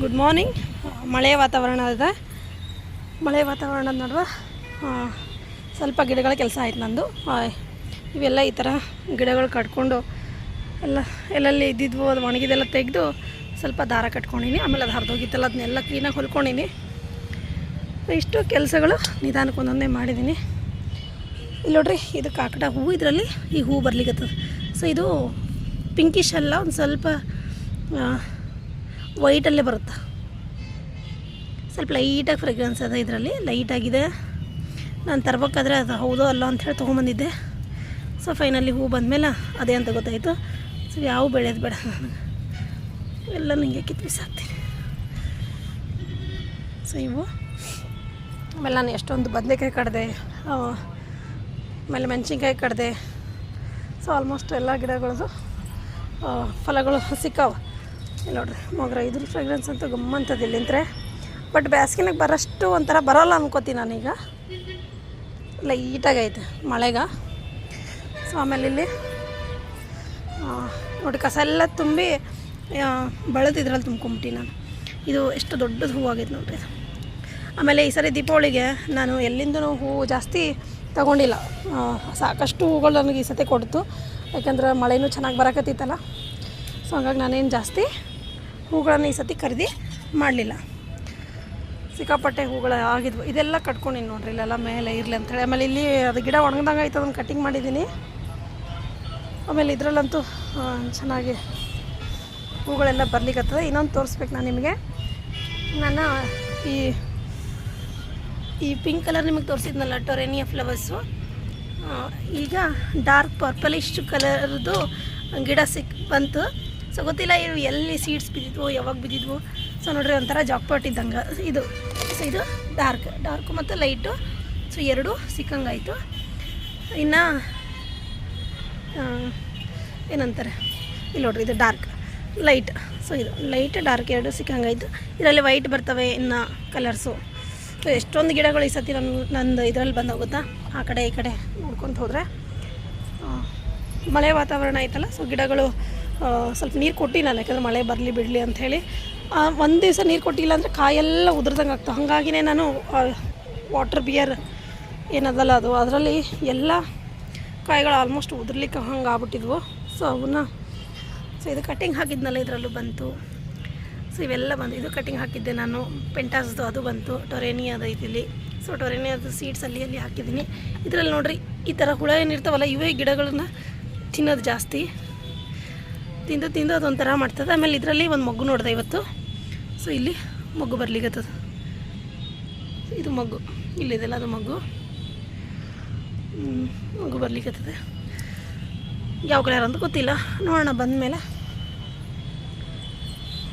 Good morning ಮಳೆ ವಾತಾವರಣ ಇದೆ. ಮಳೆ ವಾತಾವರಣದ ನಡುವೆ ಸ್ವಲ್ಪ ಗಿಡಗಳ ಕೆಲಸ ಆಯ್ತು ನಂದು. ಇವೆಲ್ಲ ಈ ಥರ ಗಿಡಗಳು ಕಟ್ಕೊಂಡು ಎಲ್ಲ, ಎಲ್ಲೆಲ್ಲಿ ಇದ್ದಿದ್ವು ಅದು ಒಣಗಿದೆಲ್ಲ ತೆಗೆದು ಸ್ವಲ್ಪ ದಾರ ಕಟ್ಕೊಂಡಿನಿ. ಆಮೇಲೆ ಅದು ಹರಿದೋಗಿತ್ತಲ್ಲ, ಅದನ್ನೆಲ್ಲ ಕ್ಲೀನಾಗಿ ಹೊಲ್ಕೊಂಡಿನಿ. ಇಷ್ಟು ಕೆಲಸಗಳು ನಿಧಾನಕ್ಕೆ ಒಂದೊಂದೇ ಮಾಡಿದ್ದೀನಿ ಇಲ್ಲಿ ನೋಡ್ರಿ, ಇದು ಕಾಕಡ ಹೂವು ಇದರಲ್ಲಿ ಈ ಹೂವು ಬರ್ಲಿಕ್ಕತ್ತದ ಸೊ ಇದು ಪಿಂಕಿಶ್ ಅಲ್ಲ, ಒಂದು ಸ್ವಲ್ಪ ವೈಟಲ್ಲೇ ಬರುತ್ತೆ. ಸ್ವಲ್ಪ ಲೈಟಾಗಿ ಫ್ರೆಗ್ರೆನ್ಸ್ ಅದ ಇದರಲ್ಲಿ, ಲೈಟಾಗಿದೆ. ನಾನು ತರ್ಬೇಕಾದ್ರೆ ಅದು ಹೌದೋ ಅಲ್ಲ ಅಂತ ಹೇಳಿ ತೊಗೊಂಬಂದಿದ್ದೆ. ಸೊ ಫೈನಲಿ ಹೂ ಬಂದಮೇಲೆ ಅದೇ ಅಂತ ಗೊತ್ತಾಯಿತು. ಸೊ ಯಾವ ಬೆಳೆಯೋದು ಬೇಡ. ಎಲ್ಲ ನನಗೆ ಕಿತ್ತು ಬಿಸಾಕ್ತೀನಿ ಸೊ ಇವು. ಆಮೇಲೆ ನಾನು ಎಷ್ಟೊಂದು ಬದನೆಕಾಯಿ ಕಡ್ದೆ ಆಮೇಲೆ ಮೆಣಸಿನ್ಕಾಯಿ ಕಡ್ದೆ. ಸೊ ಆಲ್ಮೋಸ್ಟ್ ಎಲ್ಲ ಗಿಡಗಳದ್ದು ಫಲಗಳು ಸಿಕ್ಕಾವ. ನೋಡ್ರಿ, ಮೊಗ್ರ ಇದ್ರ ಫ್ರೆಗ್ರೆನ್ಸ್ ಅಂತೂ ಗಮ್ಮಂತದ ಇಲ್ಲಿಂದ್ರೆ ಬಟ್ ಬ್ಯಾಸ್ಗಿನಾಗ ಬರೋಷ್ಟು ಒಂಥರ ಬರೋಲ್ಲ ಅನ್ಕೋತೀನಿ ನಾನೀಗ. ಲೈಟಾಗೈತೆ ಮಳೆಗ. ಸೊ ಆಮೇಲೆ ಇಲ್ಲಿ ನೋಡಿ ಕಸ ಎಲ್ಲ ತುಂಬಿ ಇದ್ರಲ್ಲಿ ತುಂಬ್ಕೊಂಬಿಟ್ಟು ನಾನು. ಇದು ಎಷ್ಟು ದೊಡ್ಡದು ಆಗೈತೆ ನೋಡ್ರಿ ಇದು. ಆಮೇಲೆ ಈ ಸರಿ ದೀಪಾವಳಿಗೆ ನಾನು ಎಲ್ಲಿಂದನೂ ಹೂವು ಜಾಸ್ತಿ ತಗೊಂಡಿಲ್ಲ. ಸಾಕಷ್ಟು ಹೂಗಳು ನನಗೆ ಈ ಸತಿ ಕೊಡ್ತು. ಯಾಕಂದ್ರೆ ಮಳೆನೂ ಚೆನ್ನಾಗಿ ಬರಕತ್ತಿತ್ತಲ್ಲ. ಸೊ ಹಂಗಾಗಿ ನಾನೇನು ಜಾಸ್ತಿ ಹೂಗಳನ್ನು ಈ ಸತಿ ಖರೀದಿ ಮಾಡಲಿಲ್ಲ. ಸಿಕ್ಕಾಪಟ್ಟೆ ಹೂಗಳು ಆಗಿದ್ವು. ಇದೆಲ್ಲ ಕಟ್ಕೊಂಡಿನಿ ನೋಡ್ರಿ, ಇಲ್ಲೆಲ್ಲ ಮೇಲೆ ಇರಲಿ ಅಂತೇಳಿ ಆಮೇಲೆ ಇಲ್ಲಿ ಅದು ಗಿಡ ಒಣಗಿದಂಗೆ ಆಯ್ತು, ಅದನ್ನು ಕಟಿಂಗ್ ಮಾಡಿದ್ದೀನಿ ಆಮೇಲೆ ಇದರಲ್ಲಂತೂ ಚೆನ್ನಾಗಿ ಹೂಗಳೆಲ್ಲ ಬರ್ಲಿಕ್ಕತ್ತದ ಇನ್ನೊಂದು ತೋರಿಸ್ಬೇಕು ನಾನು ನಿಮಗೆ. ನಾನು ಈ ಈ ಪಿಂಕ್ ಕಲರ್ ನಿಮಗೆ ತೋರಿಸಿದ್ನಲ್ಲ ಟೊರೇನಿಯ ಫ್ಲವರ್ಸು ಈಗ ಡಾರ್ಕ್ ಪರ್ಪಲಿಶ್ ಕಲರ್ದು ಗಿಡ ಸಿಕ್, ಬಂತು. ಸೊ ಗೊತ್ತಿಲ್ಲ ಇವು ಎಲ್ಲಿ ಸೀಡ್ಸ್ ಬಿದ್ದಿದ್ವು, ಯಾವಾಗ ಬಿದ್ದಿದ್ವು. ಸೊ ನೋಡ್ರಿ, ಒಂಥರ ಜಾಕ್ಪಾಟ್ ಇದ್ದಂಗೆ. ಇದು ಸೊ ಇದು ಡಾರ್ಕ್ ಡಾರ್ಕು ಮತ್ತು ಲೈಟು ಸೊ ಎರಡು ಸಿಕ್ಕಂಗಾಯಿತು. ಇನ್ನು ಏನಂತಾರೆ? ಇಲ್ಲಿ ನೋಡ್ರಿ, ಇದು ಡಾರ್ಕ್ ಲೈಟ್ ಸೊ ಇದು ಲೈಟ್ ಡಾರ್ಕ್ ಎರಡು ಸಿಕ್ಕಂಗಾಯಿತು. ಇದರಲ್ಲಿ ವೈಟ್ ಬರ್ತವೆ, ಇನ್ನು ಕಲರ್ಸು ಸೊ ಎಷ್ಟೊಂದು ಗಿಡಗಳು ಈ ಸತಿ ನನ್ನ ನಂದು ಇದರಲ್ಲಿ ಬಂದು ಹೋಗುತ್ತಾ ಆ ಕಡೆ, ಈ ಕಡೆ ನೋಡ್ಕೊತ ಹೋದರೆ ಮಳೆ ವಾತಾವರಣ ಐತಲ್ಲ ಸೊ ಗಿಡಗಳು ಸ್ವಲ್ಪ ನೀರು ಕೊಟ್ಟು ನಾನು, ಯಾಕಂದ್ರೆ ಮಳೆ ಬರಲಿ ಬಿಡಲಿ ಅಂಥೇಳಿ ಒಂದು ದಿವಸ ನೀರು ಕೊಟ್ಟಿಲ್ಲ ಅಂದರೆ ಕಾಯೆಲ್ಲ ಉದುರ್ದಂಗೆ ಆಗ್ತವೆ ಹಾಗಾಗಿನೇ ನಾನು ವಾಟರ್ ಬಿಯರ್ ಏನದಲ್ಲ ಅದು, ಅದರಲ್ಲಿ ಎಲ್ಲ ಕಾಯಿಗಳು ಆಲ್ಮೋಸ್ಟ್ ಉದುರ್ಲಿಕ್ಕೆ ಹಂಗೆ ಆಗ್ಬಿಟ್ಟಿದ್ವು. ಸೊ ಅವನ್ನ ಸೊ ಇದು ಕಟ್ಟಿಂಗ್ ಹಾಕಿದ್ನಲ್ಲ ಇದರಲ್ಲೂ ಬಂತು. ಸೊ ಇವೆಲ್ಲ ಬಂದು ಇದು ಕಟ್ಟಿಂಗ್ ಹಾಕಿದ್ದೆ ನಾನು ಪೆಂಟಾಸ್ದು ಅದು ಬಂತು ಟೊರೇನಿಯಾದ ಇಲ್ಲಿ ಸೊ ಟೊರೇನಿಯಾದ ಸೀಡ್ಸ್ ಅಲ್ಲಿ ಅಲ್ಲಿ ಹಾಕಿದ್ದೀನಿ. ಇದರಲ್ಲಿ ನೋಡ್ರಿ, ಈ ಥರ ಹುಳ ಏನಿರ್ತಾವಲ್ಲ, ಇವೇ ಗಿಡಗಳನ್ನ ತಿನ್ನೋದು ಜಾಸ್ತಿ. ತಿಂದು ತಿಂದು ಅದೊಂಥರ ಮಾಡ್ತದೆ. ಆಮೇಲೆ ಇದರಲ್ಲಿ ಒಂದು ಮಗ್ಗು ನೋಡಿದೆ ಇವತ್ತು. ಸೊ ಇಲ್ಲಿ ಮಗ್ಗು ಬರ್ಲಿಕ್ಕತ್ತದ ಇದು ಮಗು ಇಲ್ಲಿದೆಲ್ಲ ಅದು ಮಗು ಹ್ಮ್, ಮಗು ಬರ್ಲಿಕ್ಕತ್ತದೆ ಯಾವ ಕಲರ್ ಅಂತ ಗೊತ್ತಿಲ್ಲ. ನೋಡೋಣ ಬಂದಮೇಲೆ.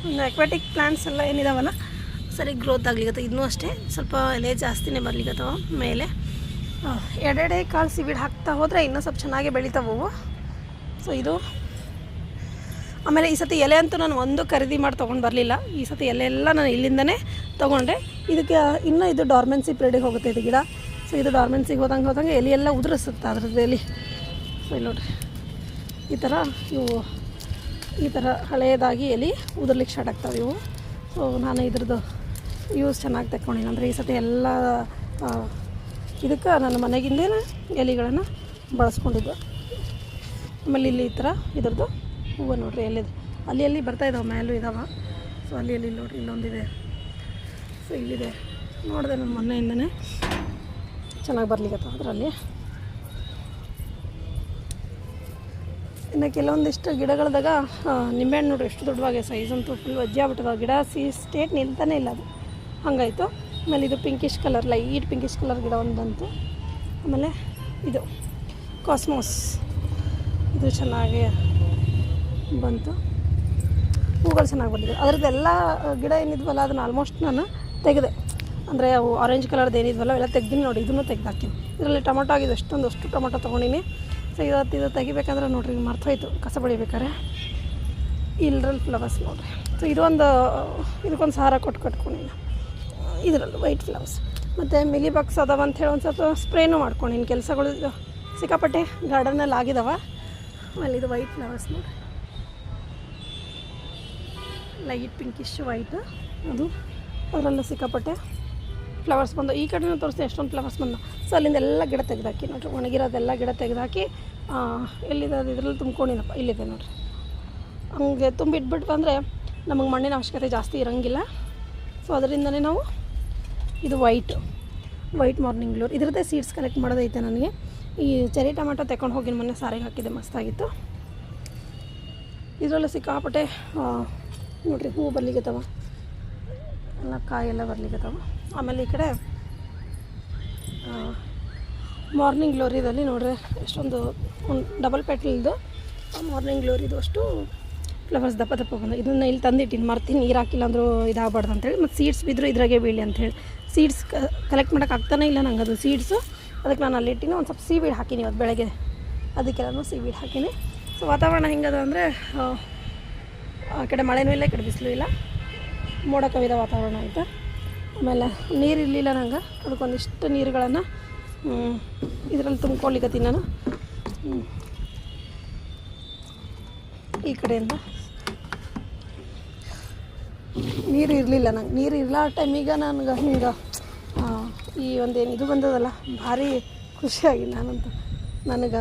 ಮೇಲೆ ಅಕ್ವಾಟಿಕ್ ಪ್ಲಾಂಟ್ಸ್ ಎಲ್ಲ ಏನಿದಾವಲ್ಲ ಸರಿ ಗ್ರೋತ್ ಆಗ್ಲಿಕ್ಕೆ ಇದನ್ನೂ ಅಷ್ಟೇ. ಸ್ವಲ್ಪ ಎಲೆ ಜಾಸ್ತಿನೇ ಬರ್ಲಿಕ್ಕೆ ಮೇಲೆ. ಎರಡೆಡೆ ಕಾಳು ಸಿಬಿಡ್ ಹಾಕ್ತಾ ಹೋದರೆ ಇನ್ನೂ ಸ್ವಲ್ಪ ಚೆನ್ನಾಗಿ ಬೆಳೀತಾವು ಸೊ ಇದು ಆಮೇಲೆ ಈ ಸತಿ ಎಲೆ ಅಂತೂ ನಾನು ಒಂದು ಖರೀದಿ ಮಾಡಿ ತೊಗೊಂಡು ಬರಲಿಲ್ಲ. ಈ ಸತಿ ಎಲೆ ಎಲ್ಲ ನಾನು ಇಲ್ಲಿಂದನೇ ತೊಗೊಂಡೆ. ಇದಕ್ಕೆ ಇನ್ನೂ ಇದು ಡಾರ್ಮೆನ್ಸಿ ಪ್ರೇಡಿಗೆ ಹೋಗುತ್ತೆ ಇದು ಗಿಡ. ಸೊ ಇದು ಡಾರ್ಮೆನ್ಸಿಗೆ ಹೋದಂಗೆ ಹೋದಂಗೆ ಎಲೆ ಎಲ್ಲ ಉದುರಿಸುತ್ತೆ ಅದ್ರದ್ದು ಎಲೆ ಸೊ ಇಲ್ಲಿ ನೋಡಿರಿ. ಈ ಥರ ಇವು, ಈ ಥರ ಹಳೆಯದಾಗಿ ಎಲೆ ಉದುರ್ಲಿಕ್ಕೆ ಸ್ಟಾರ್ಟ್ ಆಗ್ತಾವೆ ಇವು. ಸೊ ನಾನು ಇದ್ರದ್ದು ಯೂಸ್ ಚೆನ್ನಾಗಿ ತಗೊಂಡಿನಿ ಅಂದರೆ ಈ ಸತಿ ಎಲ್ಲ ಇದಕ್ಕೆ ನನ್ನ ಮನೆಗಿಂದೇನೆ ಎಲೆಗಳನ್ನು ಬಳಸ್ಕೊಂಡಿದ್ದು. ಆಮೇಲೆ ಇಲ್ಲಿ ಈ ಥರ ಇದ್ರದ್ದು ಹೂವು ನೋಡ್ರಿ, ಎಲ್ಲಿದೆ? ಅಲ್ಲಿ ಅಲ್ಲಿ ಬರ್ತಾ ಇದಾವೆ ಮೇಲೂ ಇದಾವೆ. ಸೊ ಅಲ್ಲಿ ಅಲ್ಲಿ ನೋಡಿರಿ, ಇಲ್ಲೊಂದಿದೆ. ಸೊ ಇಲ್ಲಿದೆ. ನೋಡಿದೆ ನಾನು ಮೊನ್ನೆಯಿಂದನೇ. ಚೆನ್ನಾಗಿ ಬರ್ಲಿಕ್ಕೆ ಅದರಲ್ಲಿ. ಇನ್ನು ಕೆಲವೊಂದಿಷ್ಟು ಗಿಡಗಳ್ದಾಗ ನಿಂಬೆ ನಿಂಬೆಹಣ್ಣು ನೋಡ್ರಿ, ಎಷ್ಟು ದೊಡ್ಡವಾಗೆ ಸೈಜ್ ಅಂತೂ ಫುಲ್ ವಜ್ಜೆ ಗಿಡ ಸಿ ಸ್ಟೇಟ್ ನಿಲ್ತಾನೆ ಇಲ್ಲ ಅದು. ಹಂಗಾಯಿತು. ಆಮೇಲೆ ಇದು pinkish colour light pinkish colour ಗಿಡ ಒಂದು ಬಂತು. ಆಮೇಲೆ ಇದು ಕಾಸ್ಮೋಸ್ ಇದು ಚೆನ್ನಾಗಿ ಬಂತು. ಹೂಗಳು ಚೆನ್ನಾಗಿ ಬಂದಿದೆ ಅದರದ್ದೆಲ್ಲ ಗಿಡ ಏನಿದ್ವಲ್ಲ, ಅದನ್ನು ಆಲ್ಮೋಸ್ಟ್ ನಾನು ತೆಗೆದೆ. ಅಂದರೆ ಅವು ಆರೆಂಜ್ ಕಲರ್ದು ಏನಿದ್ವಲ್ಲ ಎಲ್ಲ ತೆಗ್ದೀನಿ ನೋಡಿ, ಇದನ್ನು ತೆಗೆದಾಕ್ತೀನಿ. ಇದರಲ್ಲಿ ಟೊಮೊಟೊ ಆಗಿದೆ ಎಷ್ಟೊಂದು ಅಷ್ಟು ಟೊಮೊಟೊ ತೊಗೊಂಡಿನಿ. ಸೊ ಇವತ್ತು ಇದು ತೆಗಿಬೇಕಂದ್ರೆ ನೋಡ್ರಿ ಮರ್ತೋಯ್ತು ಕಸ ಬಳಿಬೇಕಾರೆ ಇಲ್ಲರಲ್ಲಿ ಫ್ಲವರ್ಸ್ ನೋಡಿರಿ. ಸೊ ಇದೊಂದು, ಇದಕ್ಕೊಂದು ಸಹಾರ ಕೊಟ್ಟು ಕಟ್ಕೊಂಡಿನಿ ಇದರಲ್ಲಿ ವೈಟ್ ಫ್ಲವರ್ಸ್ ಮತ್ತು ಮಿಲಿ ಬಾಕ್ಸ್ ಅದಾವ ಅಂತ ಹೇಳಿ ಒಂದು ಸ್ವಲ್ಪ ಸ್ಪ್ರೇನೂ ಮಾಡ್ಕೊಂಡಿನಿ. ಕೆಲಸಗಳು, ಸಿಕ್ಕಾಪಟ್ಟೆ ಗಾರ್ಡನಲ್ಲಿ ಆಗಿದಾವೆ. ಆಮೇಲೆ ಇದು ವೈಟ್ ಫ್ಲವರ್ಸ್ ನೋಡಿ ಲೈಟ್ ಪಿಂಕಿಶ್ ವೈಟ್. ಅದು ಅದರಲ್ಲ ಸಿಕ್ಕಾಪಟ್ಟೆ ಫ್ಲವರ್ಸ್ ಬಂದು, ಈ ಕಡೆನೂ ತೋರಿಸ್ತೀನಿ, ಎಷ್ಟೊಂದು ಫ್ಲವರ್ಸ್ ಬಂದು. ಸೊ ಅಲ್ಲಿಂದ ಎಲ್ಲ ಗಿಡ ತೆಗೆದಾಕಿ, ನೋಡ್ರಿ, ಒಣಗಿರೋದೆಲ್ಲ ಗಿಡ ತೆಗೆದಾಕಿ ಎಲ್ಲಿದೆ ಅದು? ಇದರಲ್ಲಿ ತುಂಬ್ಕೊಂಡಿನಪ್ಪ ಇಲ್ಲಿದೆ ನೋಡ್ರಿ. ಹಂಗೆ ತುಂಬಿಟ್ಬಿಟ್ಟು ಅಂದರೆ ನಮಗೆ ಮಣ್ಣಿನ ಅವಶ್ಯಕತೆ ಜಾಸ್ತಿ ಇರೋಂಗಿಲ್ಲ. ಸೊ ಅದರಿಂದನೇ ನಾವು ಇದು ವೈಟ್ ವೈಟ್ ಮಾರ್ನಿಂಗ್ ಗ್ಲೋರ್ ಇದ್ರದ್ದೇ ಸೀಡ್ಸ್ ಕಲೆಕ್ಟ್ ಮಾಡೋದೈತೆ ನನಗೆ. ಈ ಚೆರಿ ಟೊಮೆಟೊ ತಗೊಂಡು ಹೋಗಿ ಮೊನ್ನೆ ಸಾರಿಗೆ ಹಾಕಿದ್ದೆ, ಮಸ್ತಾಗಿತ್ತು. ಇದರಲ್ಲೂ ಸಿಕ್ಕಾಪಟ್ಟೆ ನೋಡ್ರಿ, ಹೂ ಬರ್ಲಿಕ್ಕತ್ತವ ಎಲ್ಲ ಕಾಯೆಲ್ಲ ಬರ್ಲಿಕ್ಕತ್ತವ ಆಮೇಲೆ ಈ ಕಡೆ ಮಾರ್ನಿಂಗ್ ಗ್ಲೋರಿದಲ್ಲಿ ನೋಡ್ರಿ, ಎಷ್ಟೊಂದು ಒಂದು ಡಬಲ್ ಪೆಟ್ಲಿದ್ದು ಮಾರ್ನಿಂಗ್ ಗ್ಲೋರಿದು ಅಷ್ಟು ಫ್ಲವರ್ಸ್ ದಪ್ಪ ದಪ್ಪ ಬಂದ, ಇದನ್ನು ಇಲ್ಲಿ ತಂದಿಟ್ಟಿನಿ. ಮರ್ತೀನಿ ನೀರು ಹಾಕಿಲ್ಲ ಅಂದರೂ ಇದಾಗಬಾರ್ದು ಅಂತೇಳಿ ಮತ್ತು ಸೀಡ್ಸ್ ಬಿದ್ದರೂ ಇದ್ರಾಗೆ ಬೀಳಿ ಅಂಥೇಳಿ ಸೀಡ್ಸ್ ಕಲೆಕ್ಟ್ ಮಾಡೋಕೆ ಆಗ್ತಾನೆ ಇಲ್ಲ ನಂಗೆ ಅದು ಸೀಡ್ಸು ಅದಕ್ಕೆ ನಾನು ಅಲ್ಲಿಟ್ಟಿನಿ ಒಂದು ಸ್ವಲ್ಪ ಸೀವೀಡ್ ಹಾಕೀನಿ ಇವತ್ತು ಬೆಳಗ್ಗೆ. ಅದಕ್ಕೆಲ್ಲನೂ ಸೀವೀಡ್ ಹಾಕೀನಿ. ಸೊ ವಾತಾವರಣ ಹೆಂಗದ ಅಂದರೆ ಆ ಕಡೆ ಮಳೆನೂ ಇಲ್ಲ, ಈ ಕಡೆ ಬಿಸಿಲು ಇಲ್ಲ. ಮೋಡ ಕವಿದ ವಾತಾವರಣ ಐತೆ. ಆಮೇಲೆ ನೀರು ಇರಲಿಲ್ಲ ನಂಗೆ. ಅದಕ್ಕೊಂದಿಷ್ಟು ನೀರುಗಳನ್ನು ಇದರಲ್ಲಿ ತುಂಬ್ಕೊಳ್ಲಿಕತ್ತೀನಿ ನಾನು. ಈ ಕಡೆಯಿಂದ ನೀರು ಇರಲಿಲ್ಲ ನಂಗೆ. ನೀರು ಇರಲ್ಲ ಟೈಮಿಗೆ ನನಗೆ ಹಿಂಗೆ ಈ ಒಂದೇನು ಇದು ಬಂದದಲ್ಲ, ಭಾರಿ ಖುಷಿಯಾಗಿ ನಾನಂತ, ನನಗೆ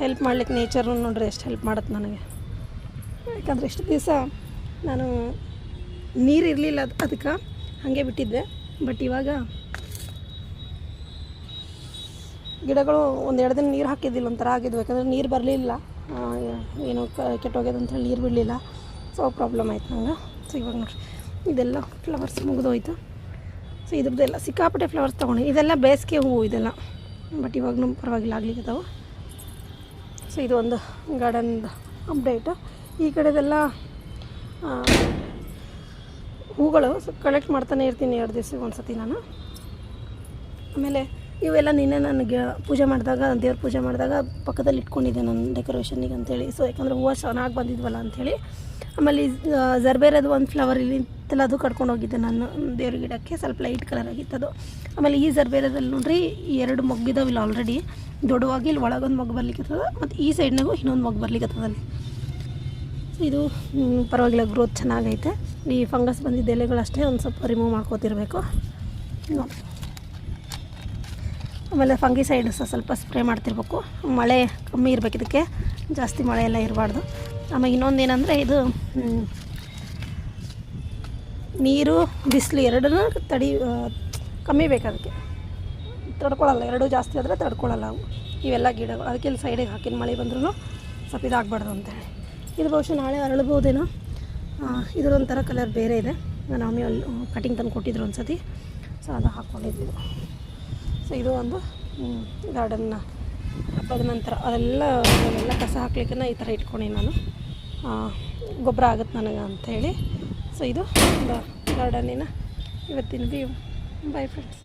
ಹೆಲ್ಪ್ ಮಾಡ್ಲಿಕ್ಕೆ ನೇಚರು ನೋಡ್ರಿ ಎಷ್ಟು ಹೆಲ್ಪ್ ಮಾಡುತ್ತೆ ನನಗೆ. ಯಾಕಂದ್ರೆ ಇಷ್ಟು ದಿವಸ ನಾನು ನೀರು ಇರಲಿಲ್ಲ ಅದು ಅದಕ್ಕೆ ಹಾಗೆ ಬಿಟ್ಟಿದ್ದೆ. ಬಟ್ ಇವಾಗ ಗಿಡಗಳು ಒಂದೆರಡು ದಿನ ನೀರು ಹಾಕಿದ್ದಿಲ್ಲ, ಒಂಥರ ಆಗಿದ್ವು. ಯಾಕಂದ್ರೆ ನೀರು ಬರಲಿಲ್ಲ. ಏನೋ ಕೆಟ್ಟೋಗ್ಯದ ನೀರು ಬಿಡಲಿಲ್ಲ. ಸೊ ಪ್ರಾಬ್ಲಮ್ ಆಯ್ತು ನಂಗೆ. ಸೊ ಇವಾಗ ನೋಡಿ ಇದೆಲ್ಲ ಫ್ಲವರ್ಸ್ ಮುಗಿದೋಯ್ತು. ಸೊ ಇದ್ರದ್ದೆಲ್ಲ ಸಿಕ್ಕಾಪಟ್ಟೆ ಫ್ಲವರ್ಸ್ ತೊಗೊಂಡು. ಇದೆಲ್ಲ ಬೇಸಿಗೆ ಹೂವು ಇದೆಲ್ಲ. ಬಟ್ ಇವಾಗೂ ಪರವಾಗಿಲ್ಲ ಆಗ್ಲಿಕ್ಕತ್ತಾವ ಸೊ, ಇದು ಒಂದು ಗಾರ್ಡನ್ದು ಅಪ್ಡೇಟು ಈ ಕಡೆದೆಲ್ಲ ಹೂಗಳು ಕಲೆಕ್ಟ್ ಮಾಡ್ತಾನೆ ಇರ್ತೀನಿ ಎರಡು ದಿವ್ಸಕ್ಕೆ ಒಂದು ಸತಿ ನಾನು. ಆಮೇಲೆ ಇವೆಲ್ಲ ನಿನ್ನೆ ನನಗೆ ಪೂಜೆ ಮಾಡಿದಾಗ, ದೇವ್ರ ಪೂಜೆ ಮಾಡಿದಾಗ ಪಕ್ಕದಲ್ಲಿ ಇಟ್ಕೊಂಡಿದ್ದೆ ನಾನು ಡೆಕೋರೇಷನಿಗೆ ಅಂತೇಳಿ. ಸೊ ಯಾಕಂದರೆ ಹೂವು ಚೆನ್ನಾಗಿ ಬಂದಿದ್ವಲ್ಲ ಅಂಥೇಳಿ ಆಮೇಲೆ ಜರ್ಬೇರದು ಒಂದು ಫ್ಲವರ್ ಇಲ್ಲಿಂತೆಲ್ಲ ಅದು ಕಟ್ಕೊಂಡು ಹೋಗಿದ್ದೆ ನಾನು. ದೇವ್ರ ಗಿಡಕ್ಕೆ ಸ್ವಲ್ಪ ಲೈಟ್ ಕಲರ್ ಆಗಿತ್ತು ಅದು ಆಮೇಲೆ ಈ ಜರ್ಬೇರದಲ್ಲಿ ನೋಡ್ರಿ ಎರಡು ಮೊಗ್ಗಿದಾವಿಲ್ಲ ಆಲ್ರೆಡಿ ದೊಡ್ಡವಾಗಿ ಇಲ್ಲಿ ಒಳಗೊಂದು ಮೊಗ್ಗು ಬರ್ಲಿಕ್ಕತ್ತದ ಮತ್ತು ಈ ಸೈಡ್ನಾಗೂ ಇನ್ನೊಂದು ಮೊಗ್ಗು ಬರ್ಲಿಕ್ಕತ್ತದ ಅಲ್ಲಿ. ಇದು ಪರವಾಗಿಲ್ಲ ಗ್ರೋತ್ ಚೆನ್ನಾಗೈತೆ. ಈ ಫಂಗಸ್ ಬಂದಿದ್ದ ಎಲೆಗಳಷ್ಟೇ ಒಂದು ಸ್ವಲ್ಪ ರಿಮೂವ್ ಮಾಡ್ಕೋತಿರ್ಬೇಕು. ಆಮೇಲೆ ಫಂಗಿ ಸೈಡ್ ಸಹ ಸ್ವಲ್ಪ ಸ್ಪ್ರೇ ಮಾಡ್ತಿರ್ಬೇಕು. ಮಳೆ ಕಮ್ಮಿ ಇರಬೇಕು ಇದಕ್ಕೆ. ಜಾಸ್ತಿ ಮಳೆ ಎಲ್ಲ ಇರಬಾರ್ದು. ಆಮೇಲೆ ಇನ್ನೊಂದು ಏನಂದರೆ ಇದು ನೀರು, ಬಿಸಿಲು ಎರಡನ್ನೂ ತಡಿ ಕಮ್ಮಿ ಬೇಕು ಅದಕ್ಕೆ ತಡ್ಕೊಳ್ಳಲ್ಲ ಎರಡು ಜಾಸ್ತಿ ಆದರೆ ತಡ್ಕೊಳ್ಳಲ್ಲ ಅವು. ಇವೆಲ್ಲ ಗಿಡಗಳು ಅದಕ್ಕೆ ಇಲ್ಲಿ ಸೈಡಿಗೆ ಹಾಕಿನ ಮಳೆ ಬಂದ್ರೂ ಸ್ವಲ್ಪ ಇದಾಗಬಾರ್ದು ಅಂತೇಳಿ ಇದು ಬಹುಶಃ ನಾಳೆ ಅರಳ್ಬೋದೇನೋ ಇದರೊಂಥರ ಕಲರ್ ಬೇರೆ ಇದೆ. ನಾನು ಆಮೇಲೆ ಕಟಿಂಗ್ ತಂದು ಕೊಟ್ಟಿದ್ರು ಒಂದು ಸತಿ ಸೊ ಅದು ಹಾಕ್ಕೊಂಡಿದ್ವಿ ಸೊ ಇದು ಒಂದು ಗಾರ್ಡನ್ನ ಹಬ್ಬದ ನಂತರ. ಅದೆಲ್ಲ ಎಲ್ಲ ಕಸ ಹಾಕ್ಲಿಕ್ಕೆ ಈ ಥರ ಇಟ್ಕೊಂಡೆ ನಾನು. ಗೊಬ್ಬರ ಆಗುತ್ತೆ ನನಗೆ ಅಂಥೇಳಿ ಸೊ ಇದು ಗಾರ್ಡನಿನ ಇವತ್ತಿನ ವ್ಯೂ ಬೈ ಫ್ರೆಂಡ್ಸ್